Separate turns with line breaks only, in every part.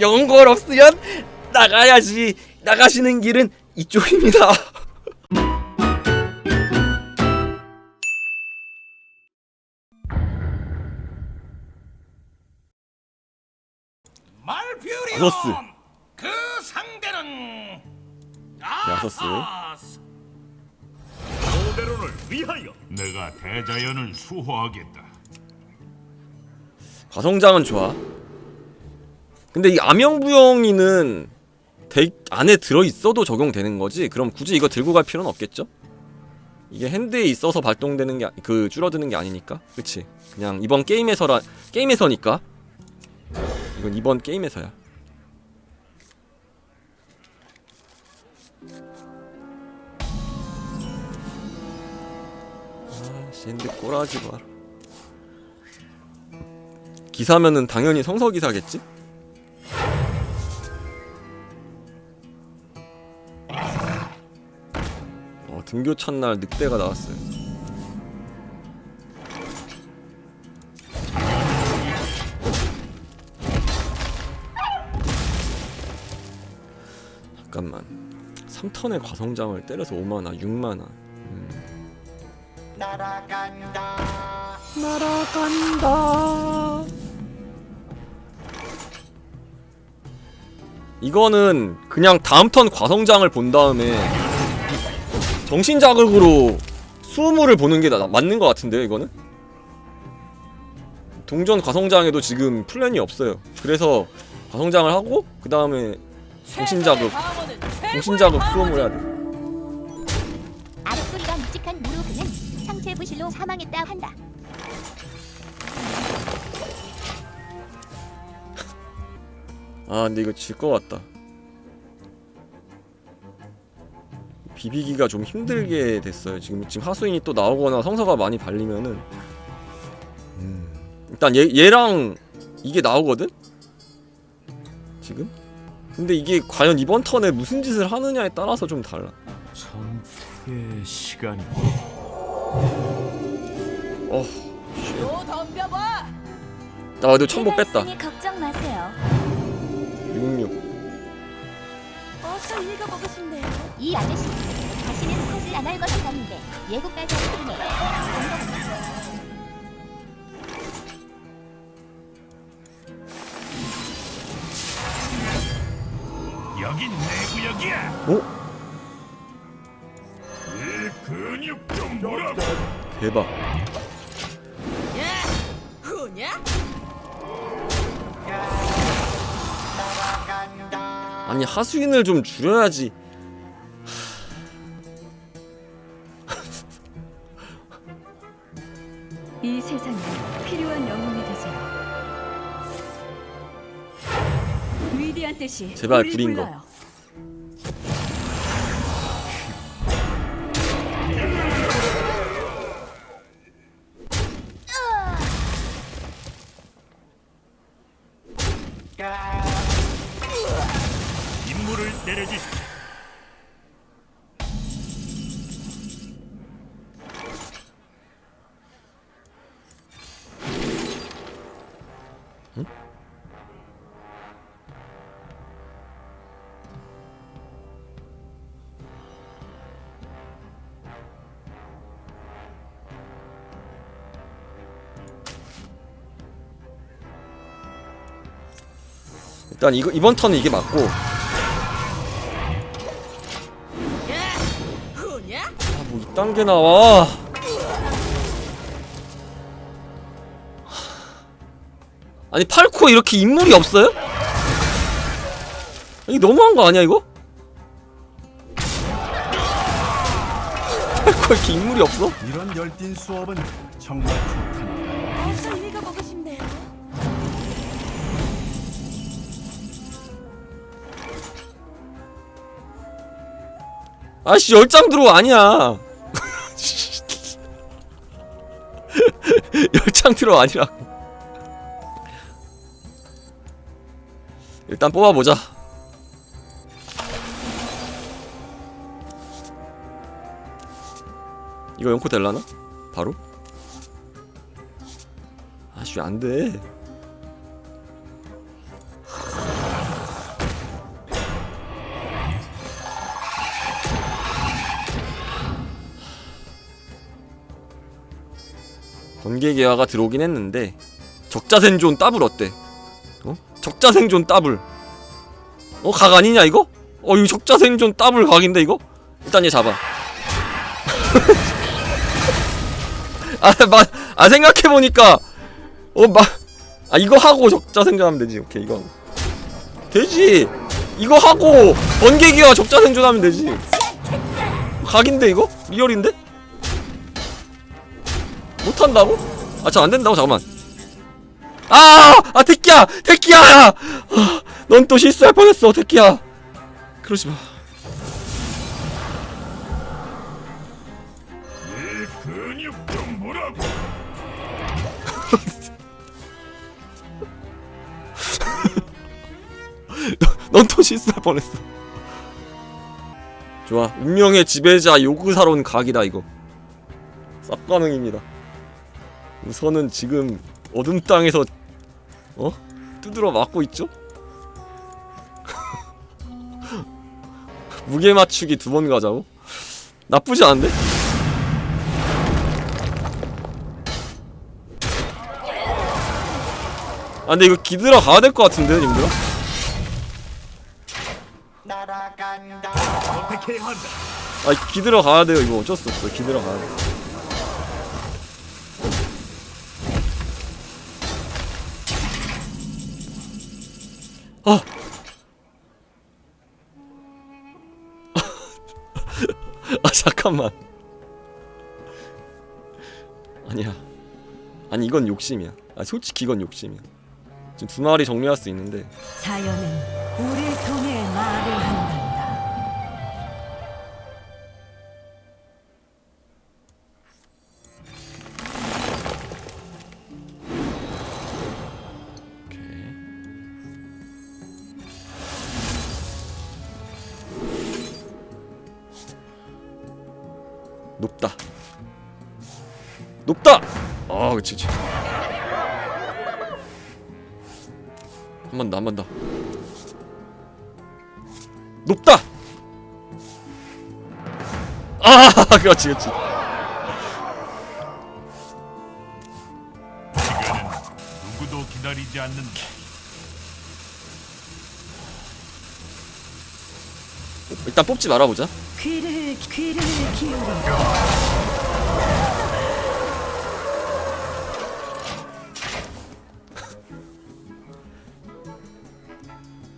연골 없으면 나가야지. 나가시는 길은 이쪽입니다. 아서스.
그 상대는
아서스.
아서스
오베론을 위하여
내가 대자연을 수호하겠다
과성장은 좋아. 근데 이 암영부영이는 덱 안에 들어 있어도 적용되는 거지. 그럼 굳이 이거 들고 갈 필요는 없겠죠? 이게 핸드에 있어서 발동되는 게 그 줄어드는 게 아니니까. 그치? 그냥 이번 게임에서라 게임에서니까. 이건 이번 게임에서야. 아, 씨, 핸드 꼬라지 마라. 기사면은 당연히 성서 기사겠지? 등교 첫날 늑대가 나왔어요. 잠깐만. 3턴의 과성장을 때려서 5만화, 6만화.
날아간다
날아간다. 이거는 그냥 다음 턴 과성장을 본 다음에 정신 자극으로 수음을 보는 게 나, 맞는 것 같은데요, 이거는? 동전 과성장에도 지금 플랜이 없어요. 그래서 과성장을 하고 그 다음에 정신 자극, 정신 자극 수음을 해야 돼.
아랫소리가 묵직한 무르그는 상체 부실로 사망했다 한다.
아 근데 이거 질 것 같다 비비기가 좀 힘들게 됐어요 지금 지금 하수인이 또 나오거나 성서가 많이 발리면은 음. 일단 얘, 얘랑 이게 나오거든? 지금? 근데 이게 과연 이번 턴에 무슨 짓을 하느냐에 따라서 좀 달라
전투의 시간이
어
또 덤벼봐.
나 그래도 천보 뺐다
걱정 마세요.
66
어서 읽어보고 싶네요.
이 아저씨 다시는 안할것 같았는데 예고까지 하시네.
여긴 내 구역이야
오?
내 근육 좀 몰아봐
대박 아니 하수인을 좀 줄여야지
이 세상에 필요한 영웅이 되세요. 위대한 뜻이
제발 구린 거.
불러요.
일단 이거 이번 턴은 이게 맞고? 아뭐 이딴 게 나와 아니 팔코 이렇게 인물이 없어요? 이게 너무한 거 아니야 이거? 팔코 이렇게 인물이 없어?
이런 열띤 수업은 정말 좋단다.
어서 읽어 보고 싶네요.
아씨 열장 들어 아니야 열장 들어 아니라고 일단 뽑아보자 이거 연코 될라나? 바로? 아씨 안돼 번개계화가 들어오긴 했는데 적자 생존 따블 어때? 어? 적자 생존 더블. 어, 각 아니냐 이거? 어, 이거 적자 생존 더블 각인데 이거? 일단 얘 잡아. 아, 마, 아 생각해 보니까 어, 마, 아 이거 하고 적자 생존하면 되지. 오케이 이거. 되지. 이거 하고 번개 기화 적자 생존하면 되지. 각인데 이거? 리얼인데? 못한다고? 아 저 안된다고 잠깐만 아! 아 택기야! 택기야! 아, 넌또 실수할 뻔했어 택기야 그러지마
내 근육 좀 보라고.
넌 또 실수할 뻔했어 좋아 운명의 지배자 요구사론 각이다 이거 쌉 가능입니다 우선은 지금 어둠 땅에서 어? 두드러 맞고 있죠? 무게 맞추기 두 번 가자고? 나쁘지 않은데? 아 근데 이거 기들어 가야 될 것 같은데 님들아?
아
기들어 가야 돼요 이거 어쩔 수 없어 기들어 가야 돼 아! 아 잠깐만. 아니야. 아니 이건 욕심이야. 아 솔직히 이건 욕심이야. 지금 두 마리 정리할 수 있는데.
자연은 우리를 통
높다. 아, 그치, 그치. 한번 더, 한 번 더. 높다. 아, 그렇지, 그렇지.
누구도 기다리지 않는다.
일단 뽑지 말아보자.
귀를 귀를 기울여.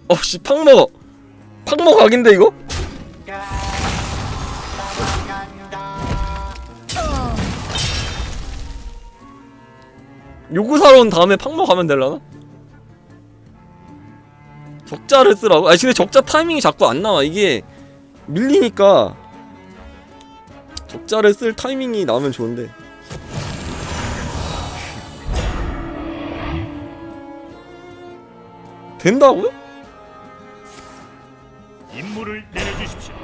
어씨 팡머 팡머 각인데 이거? 요구 사러 온 다음에 팡머 가면 될라나? 적자를 쓰라고? 아니 근데 적자 타이밍이 자꾸 안 나와 이게 밀리니까 적자를 쓸 타이밍이 나오면 좋은데 된다고요?
임무를 내려주십시오.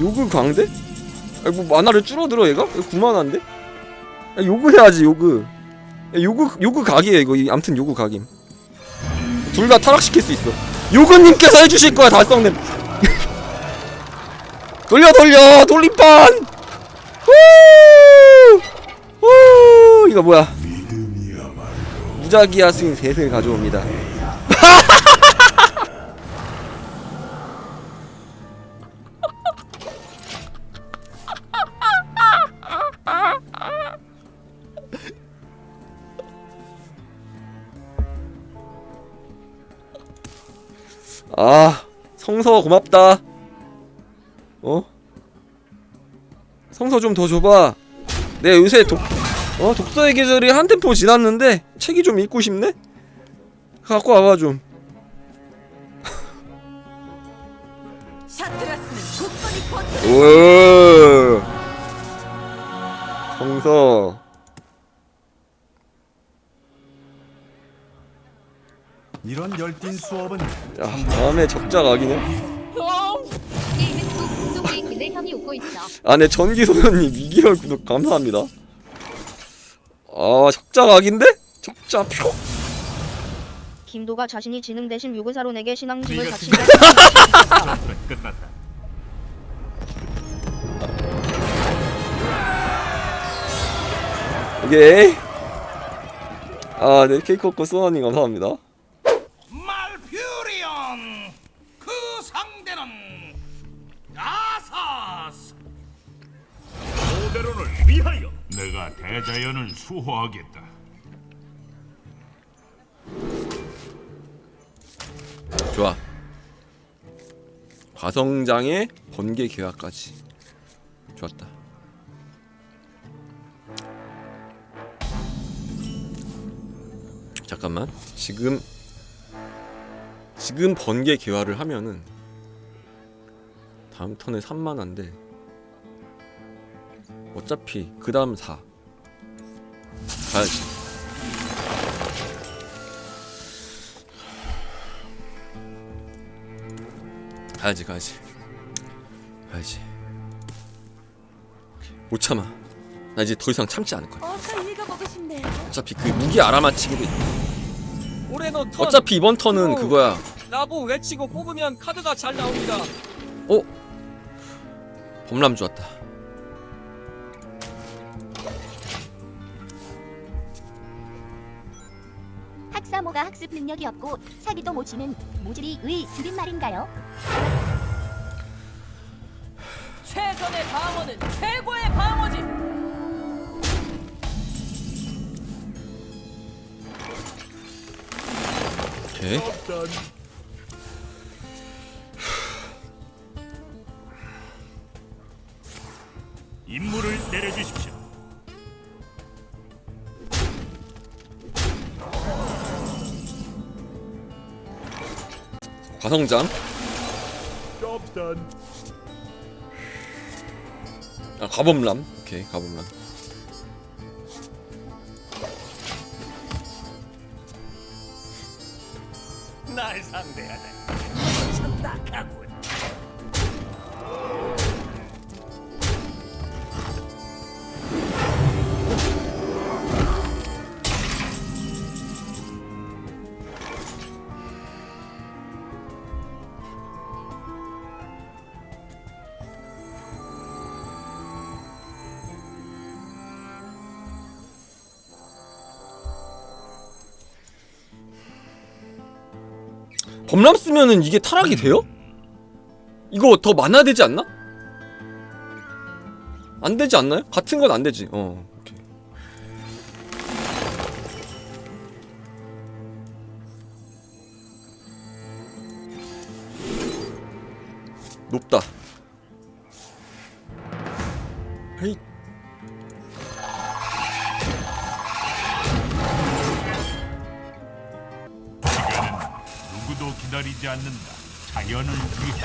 요그 광대? 아니 뭐 만화를 줄어들어 얘가? 이거 구만한데? 야, 요그 해야지 요그 야, 요그 요그 각이에요 이거 이- 암튼 요그 각임 둘 다 타락시킬 수 있어 요그님께서 해주실 거야. 달성됨 돌려 돌려. 돌림판. 후! 후! 이거 뭐야? 무작위야 스윙 셋을 가져옵니다 아 성서 고맙다 어? 성서 좀 더 줘봐 내 요새 독, 어? 독서의 계절이 한 템포 지났는데 책이 좀 읽고 싶네? 갖고 와봐 좀. 오. 성서
이런 열띤 수업은
야 다음에 적자 각이네
안에 아,
아네 전기 소년님 2개월 구독 감사합니다 아 적자 각인데? 적자 표
김도가 자신이 지능 대신 유구사론에게 신앙심을 바친다.
끝났다.
오케이 아네 케이크 먹고 소나님 감사합니다
대자연을 수호하겠다.
좋아. 과성장의 번개 계약까지. 좋았다. 잠깐만. 지금 지금 번개 개화를 하면은 다음 턴에 3만화인데 어차피 그 다음 4 가야지. 가야지 가야지. 가야지. 못 참아. 나 이제 더 이상 참지 않을 거야.
어서 읽어보고 싶네요.
어차피 그 무기 알아맞히기도 있고.
올해도 턴.
어차피 이번 턴은 그거야.
라고 외치고 뽑으면 카드가 잘 나옵니다.
어? 범람 좋았다
학사모가 학습 능력이 없고 사기도 못 치는 모질이 의 줄임말인가요?
최선의 방어는 최고의 방어지.
오케이
done.
아 가범람. 오케이 가범람 쓰면은 이게 타락이 돼요? 이거 더 많아야 되지 않나? 안 되지 않나요? 같은 건 안 되지. 어. 높다. 헤이.
기다리지 않는다. 자연을 위해.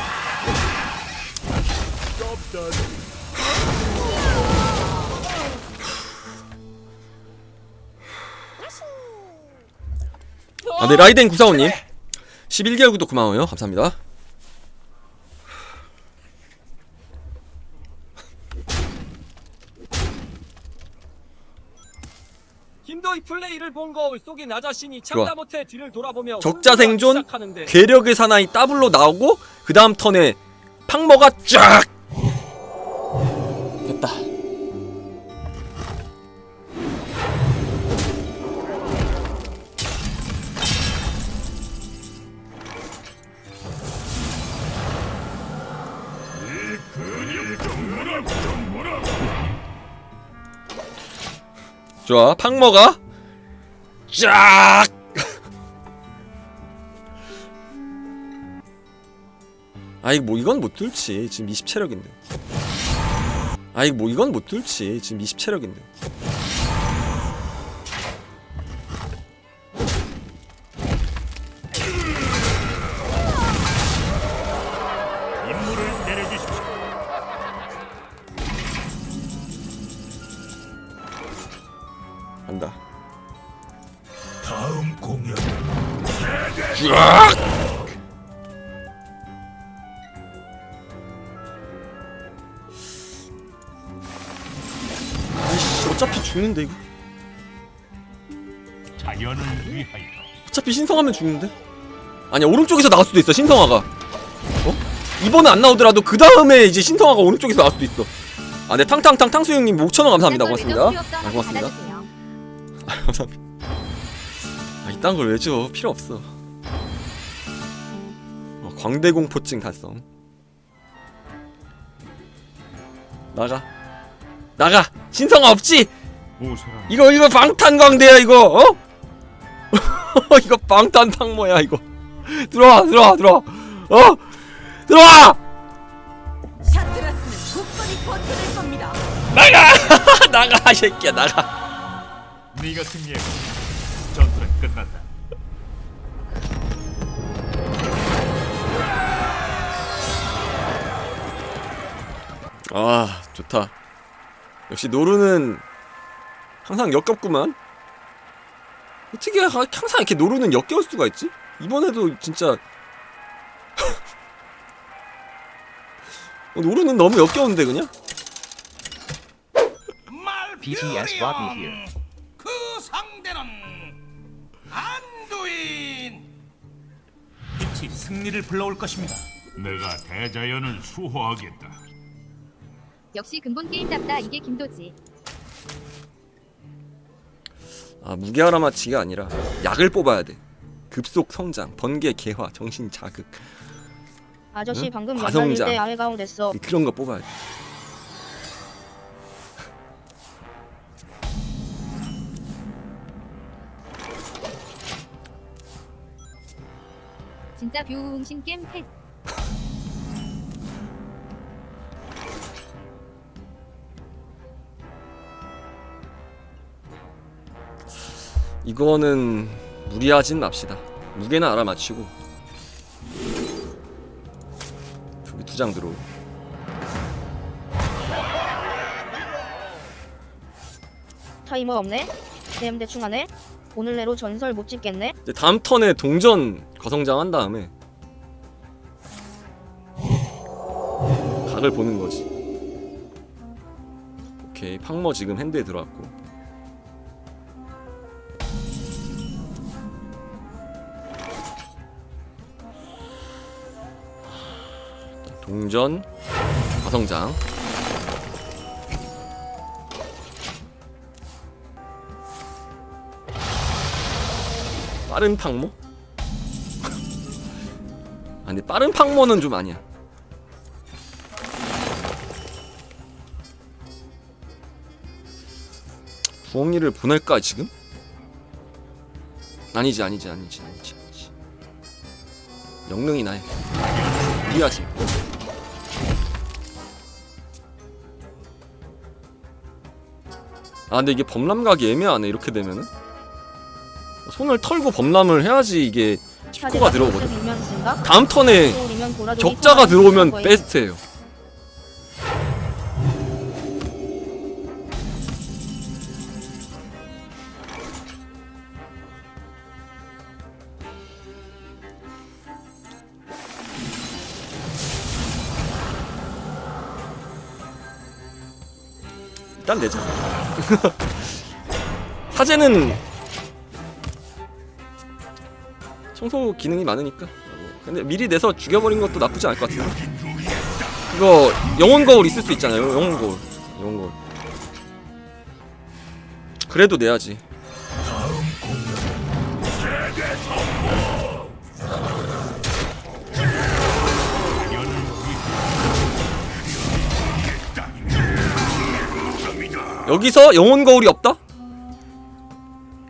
아, 네, 라이덴 945님. 11개월 구독 고마워요. 감사합니다.
김도희 플레이를 본 거울 속인 나 자신이 참다. 못해 뒤를 돌아보며
적자 생존,
시작하는데
괴력의 사나이 더블로 나오고 그 다음 턴에 팡머가 쫙 됐다. 좋아, 팡머가 쫙. 아이 뭐 이건 못 뚫지 지금 20 체력인데. 아이 뭐 이건 못 뚫지 지금 20 체력인데.
임무를 내려주십시오.
간다.
다음 공연
쫙. 아이씨 어차피 죽는데 이거.
자연을 위하여
어차피 신성하면 죽는데? 아니야 오른쪽에서 나올 수도 있어 신성화가 어? 이번에 안 나오더라도 그 다음에 이제 신성화가 오른쪽에서 나올 수도 있어 아네 탕탕탕 탕수육님 5천원 감사합니다 고맙습니다 아, 고맙습니다. 감사합니다. 아, 이딴 걸 왜 줘? 필요 없어. 어, 광대공포증 달성. 나가. 나가. 신성아 없지. 이거 이거 방탄광대야 이거. 어? 이거 방탄탕모야 이거. 들어와 들어와 들어와. 어? 들어와.
샤트라스는 굳건히 버텨낼 겁니다.
나가 나가 이 새끼야 나가.
네가 승리해 전투는 끝났다
아 좋다. 역시 노루는 항상 역겹구만. 어떻게 하- 항상 이렇게 노루는 역겨울 수가 있지? 이번에도 진짜 어, 노루는 너무 역겨운데 그냥?
BTS Robbie 그 안두인.
빛이 승리를 불러올 것입니다.
내가 대자연을 수호하겠다
역시 근본 게임답다. 이게 김도지.
아 무게하라 맞히기가 아니라 약을 뽑아야 돼. 급속 성장, 번개 개화, 정신 자극
아저씨
응?
방금
과성장.
연달릴 때 아래 가운 됐어.
그런 거 뽑아야 돼.
진짜 뷰웅신 게임 팩.
이거는 무리하진 맙시다. 무게는 알아맞히고 저기 두 장 들어.
타이머 없네. 댐 대충 하네. 오늘 내로 전설 못 찍겠네.
이제 다음 턴에 동전 거성장 한 다음에 각을 보는 거지. 오케이 팡머 지금 핸드에 들어왔고 동전 거성장 빠른 팡모? 아 근데 빠른 팡모는 좀 아니야. 부엉이를 보낼까 지금? 아니지 아니지 아니지 아니지 아니지. 영능이 나해 무리하지. 아 근데 이게 범람각이 애매하네 이렇게 되면은? 손을 털고 범람을 해야지 이게 10코가 들어오거든? 다음 턴에 적자가 들어오면. 베스트예요. 일단 내자. 사제는 청소 기능이 많으니까. 근데 미리 내서 죽여버린 것도 나쁘지 않을 것 같아요. 이거 영혼 거울 있을 수 있잖아요. 영혼 거울. 영혼 거울. 그래도 내야지. 여기서 영혼 거울이 없다?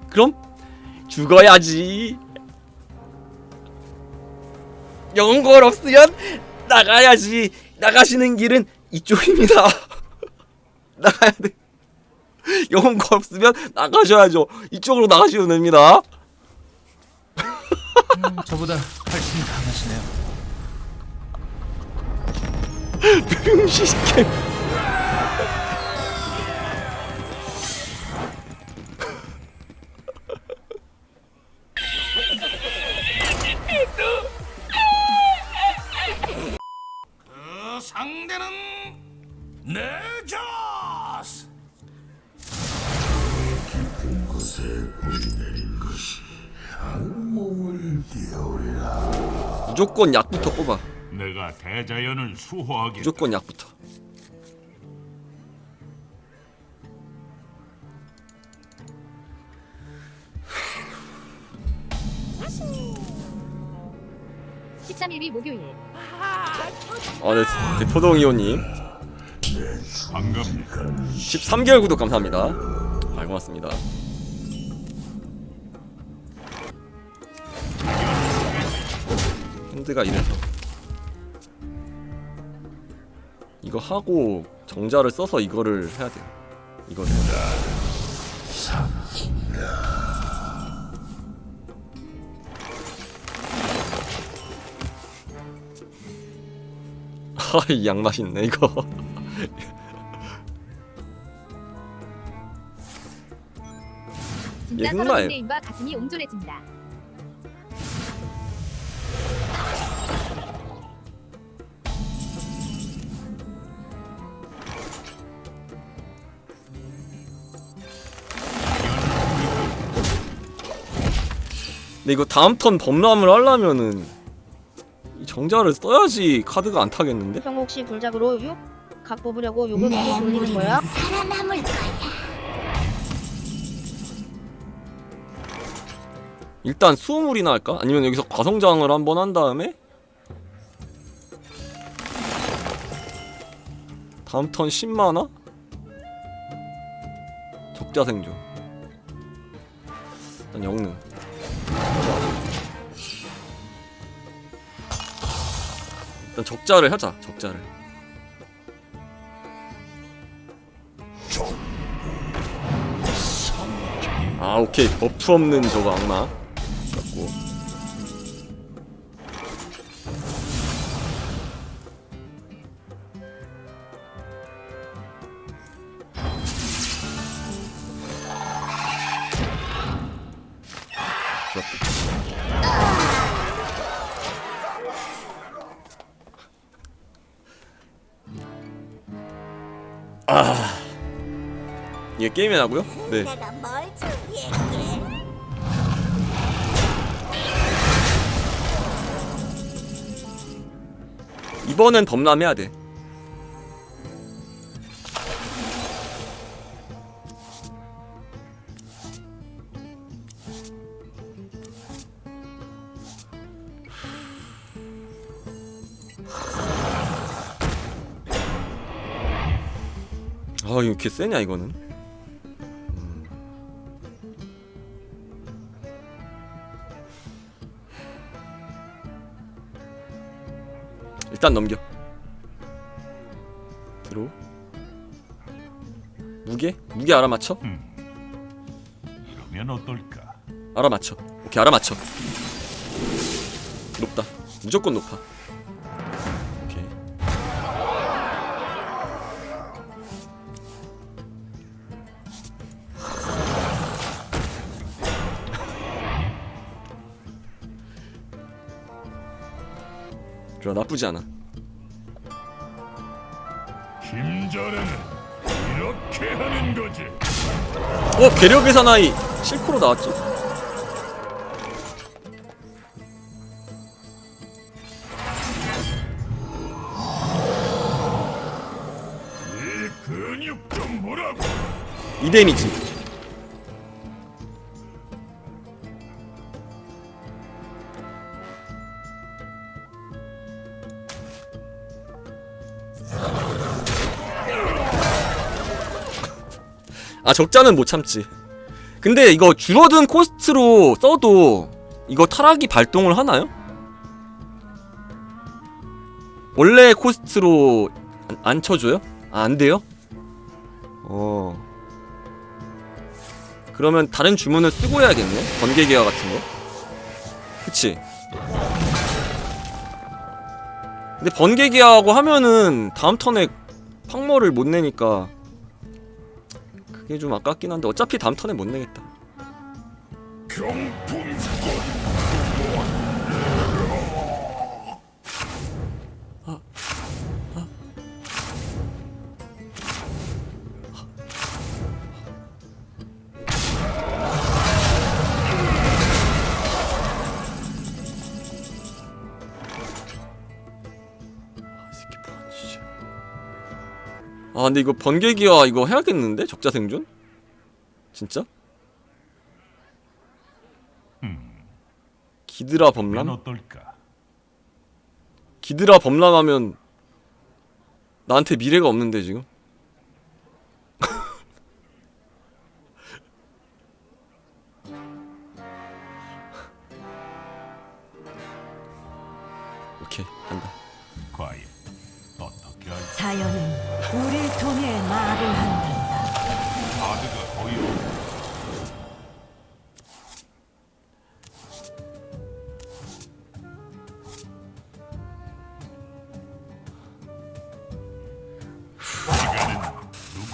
그럼 죽어야지. 거울 없으면 나가야지. 나가시는 길은 이쪽입니다. 나가야 돼. 거울 없으면 나가셔야죠. 이쪽으로 나가시면 됩니다.
음, 저보다 훨씬 강하시네요.
병시스캠.
상대는 네자스. 깊은 곳에 내린 것이 악몽을 깨우리라.
무조건 약부터 뽑아.
내가 대자연을 수호하기
무조건 약부터. 다시.
13일위 목요일
아, 네, 대포동이호님
반갑니다
13개월 구독 감사합니다. 아, 고맙습니다. 핸드가 이래서 이거 하고 정자를 써서 이거를 해야 돼요. 이거를. 하이 양 맛있네 이거.
진짜
흑마예요.
닉네임과 가슴이 옹졸해진다
근데 이거 다음 턴 범람을 하려면은 이 정자를 써야지 카드가 안 타겠는데?
형 혹시 불작으로 6? 각 뽑으려고 요금 계속 돌리는 거야?
일단 수음물이나 할까? 아니면 여기서 과성장을 한번 한 다음에 다음 턴 10만화? 적자 생존 일단 영능 일단 적자를 하자 적자를. 아 오케이. 버프 없는 저거 악마. 갖고. 좋았다. 아 이게 게임이라고요? 네. 이번엔 범람해야 돼. 이렇게 세냐 이거는? 음. 일단 넘겨. 들어. 무게? 무게 알아맞혀?
그러면 어떨까
알아맞혀. 오케이 알아맞혀. 높다. 무조건 높아. 나쁘지 않아.
김자네는 이렇게 하는 거지
어 괴력의 사나이 실코로 나왔죠?
이 근육 좀 보라고
이 데미지. 아 적자는 못 참지. 근데 이거 줄어든 코스트로 써도 이거 타락이 발동을 하나요? 원래 코스트로 안, 안 쳐줘요? 아, 안 돼요? 어. 그러면 다른 주문을 쓰고 해야겠네? 번개 기화 같은 거. 그치? 근데 번개 기화하고 하면은 다음 턴에 팡머를 못 내니까 그게 좀 아깝긴 한데 어차피 다음 턴에 못 내겠다.
경품
이 아 근데 이거 번개 기화 이거 해야겠는데? 적자 생존? 진짜? 기드라
면
범람?
어떨까?
기드라 범람하면 나한테 미래가 없는데 지금?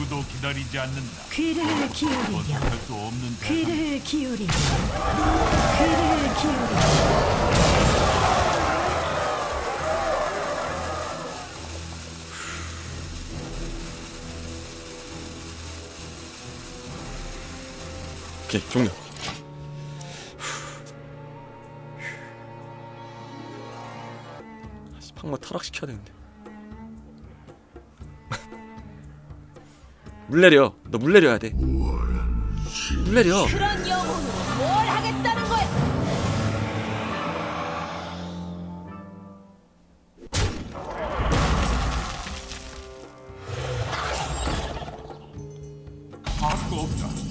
누구도 기다리지 않는다.
귀를 기울이렴.
할수 없는 대상.
귀를 기울이렴. 귀를 기울이렴.
오케이 종료. 팡마 타락시켜야 되는데. 물 내려. 너 물 내려야 돼. 물 내려.
그런 영혼으로 뭘 하겠다는 거야?
할 수가 없다.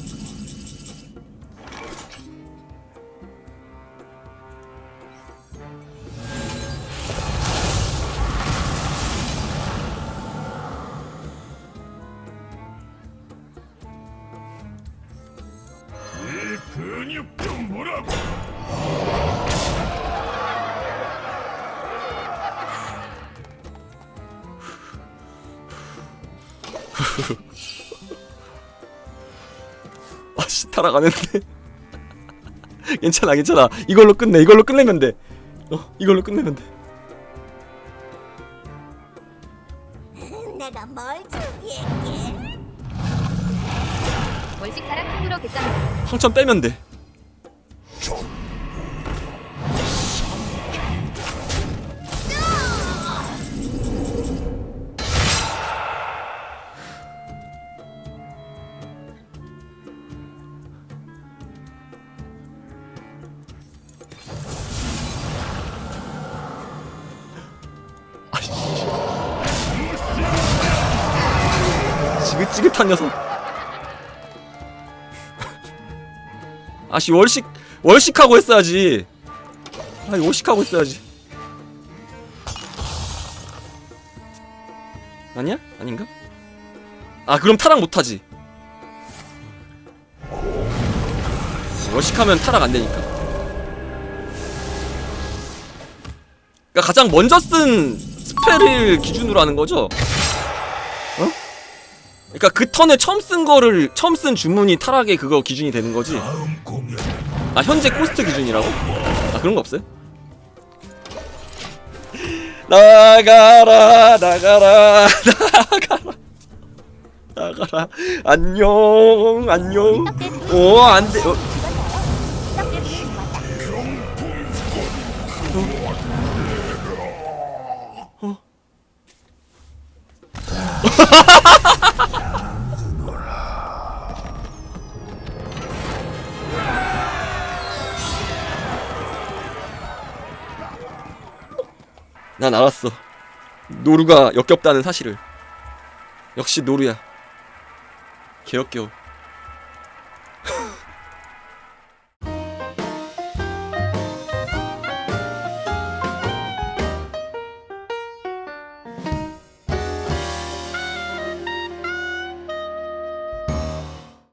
타락하는데. 괜찮아 괜찮아. 이걸로 끝내. 이걸로 끝내면 돼. 어 이걸로 끝내면 돼.
내가 뭘 준비했게? 월식 타락 통으로 결정합니다.
황천 빼면 돼. 지긋지긋한 녀석. 아씨 월식 월식하고 했어야지. 아니 월식하고 했어야지. 아니야? 아닌가? 아 그럼 타락 못하지. 월식하면 타락 안 되니까. 그러니까 가장 먼저 쓴 스펠을 기준으로 하는 거죠. 어? 그러니까 그 턴에 처음 쓴 거를 처음 쓴 주문이 타락의 그거 기준이 되는 거지. 아 현재 코스트 기준이라고? 아 그런 거 없어요? 나가라 나가라 나가라 나가라 안녕 안녕 오 안돼 어,
떡대
난 알았어. 노루가 역겹다는 사실을. 역시 노루야. 개역겨워